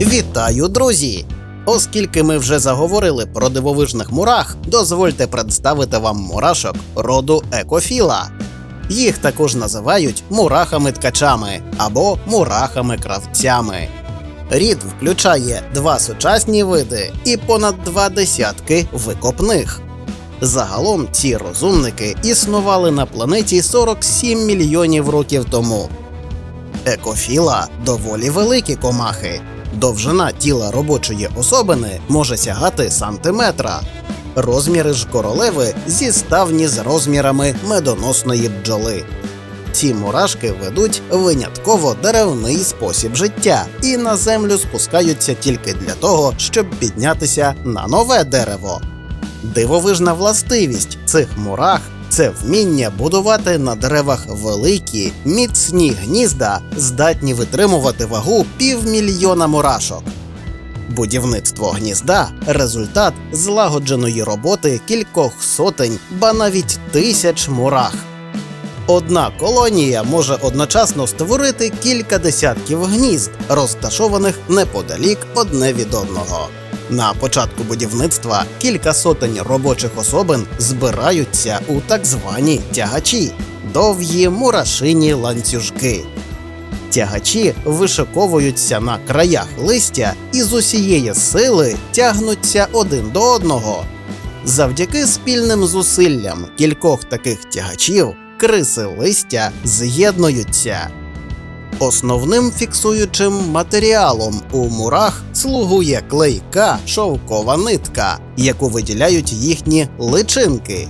Вітаю, друзі! Оскільки ми вже заговорили про дивовижних мурах, дозвольте представити вам мурашок роду екофіла. Їх також називають мурахами-ткачами або мурахами-кравцями. Рід включає два сучасні види і понад два десятки викопних. Загалом ці розумники існували на планеті 47 мільйонів років тому. Екофіла доволі великі комахи. Довжина тіла робочої особини може сягати сантиметра. Розміри ж королеви зіставні з розмірами медоносної бджоли. Ці мурашки ведуть винятково деревний спосіб життя і на землю спускаються тільки для того, щоб піднятися на нове дерево. Дивовижна властивість цих мурах це вміння будувати на деревах великі, міцні гнізда, здатні витримувати вагу півмільйона мурашок. Будівництво гнізда результат злагодженої роботи кількох сотень, ба навіть тисяч мурах. Одна колонія може одночасно створити кілька десятків гнізд, розташованих неподалік одне від одного. На початку будівництва кілька сотень робочих особин збираються у так звані тягачі довгі мурашині ланцюжки. Тягачі вишиковуються на краях листя і з усієї сили тягнуться один до одного. Завдяки спільним зусиллям кількох таких тягачів криси листя з'єднуються. Основним фіксуючим матеріалом у мурах слугує клейка шовкова нитка, яку виділяють їхні личинки.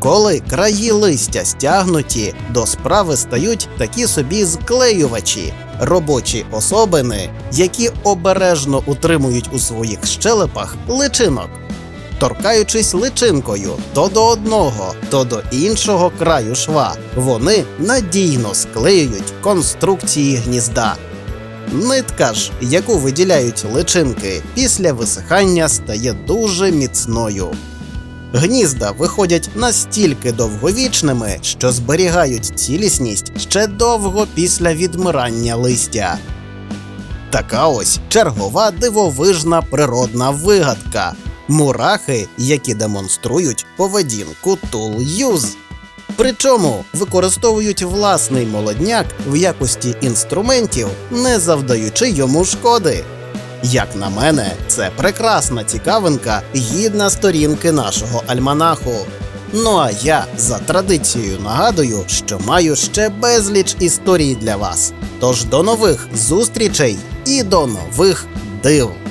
Коли краї листя стягнуті, до справи стають такі собі склеювачі, робочі особини, які обережно утримують у своїх щелепах личинок. Торкаючись личинкою то до одного, то до іншого краю шва, вони надійно склеюють конструкції гнізда. Нитка ж, яку виділяють личинки, після висихання стає дуже міцною. Гнізда виходять настільки довговічними, що зберігають цілісність ще довго після відмирання листя. Така ось чергова дивовижна природна вигадка мурахи, які демонструють поведінку Tool-Use. Причому використовують власний молодняк в якості інструментів, не завдаючи йому шкоди. Як на мене, це прекрасна цікавинка, гідна сторінки нашого альманаху. Ну а я за традицією нагадую, що маю ще безліч історій для вас. Тож до нових зустрічей і до нових див!